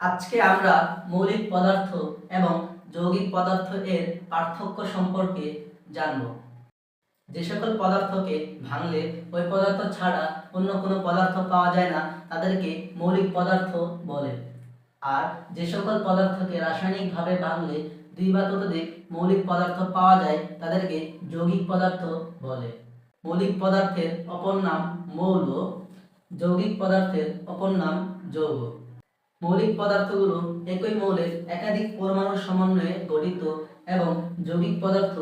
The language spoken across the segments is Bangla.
আজকে আমরা মৌলিক পদার্থ এবং যৌগিক পদার্থ এর পার্থক্য সম্পর্কে জানব। যে সকল পদার্থকে ভাঙলে ওই পদার্থ ছাড়া অন্য কোনো পদার্থ পাওয়া যায় না, তাদেরকে মৌলিক পদার্থ বলে। আর যে সকল পদার্থকে রাসায়নিকভাবে ভাঙলে দুই বা ততোধিক মৌলিক পদার্থ পাওয়া যায়, তাদেরকে যৌগিক পদার্থ বলে। মৌলিক পদার্থের অপর নাম মৌল, যৌগিক পদার্থের অপর নাম যৌগ। মৌলিক পদার্থগুলো একই মৌলের একাধিক পরমাণুর সমন্বয়ে গঠিত এবং যৌগিক পদার্থ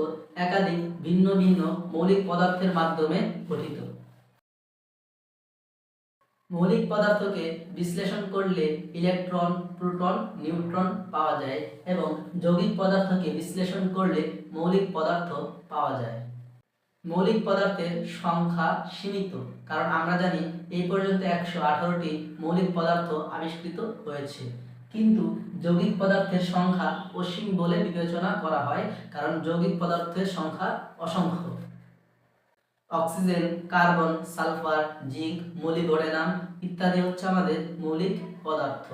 একাধিক ভিন্ন ভিন্ন মৌলিক পদার্থের মাধ্যমে গঠিত। মৌলিক পদার্থকে বিশ্লেষণ করলে ইলেকট্রন, প্রোটন, নিউট্রন পাওয়া যায় এবং যৌগিক পদার্থকে বিশ্লেষণ করলে মৌলিক পদার্থ পাওয়া যায়। মৌলিক পদার্থের সংখ্যা সীমিত। কারণ আমরা জানি এই পর্যন্ত একশো আঠারোটি মৌলিক পদার্থ আবিষ্কৃত হয়েছে। কিন্তু যৌগিক পদার্থের সংখ্যা অসীম বলে বিবেচনা করা হয়, কারণ যৌগিক পদার্থের সংখ্যা অসংখ্য। Oxygen, carbon, sulphur, zinc molybdenum ইত্যাদি হচ্ছে আমাদের মৌলিক পদার্থ।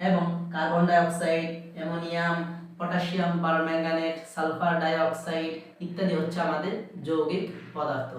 এবং carbon dioxide ammonium potassium permanganate sulphur dioxide ইত্যাদি হচ্ছে আমাদের যৌগিক পদার্থ।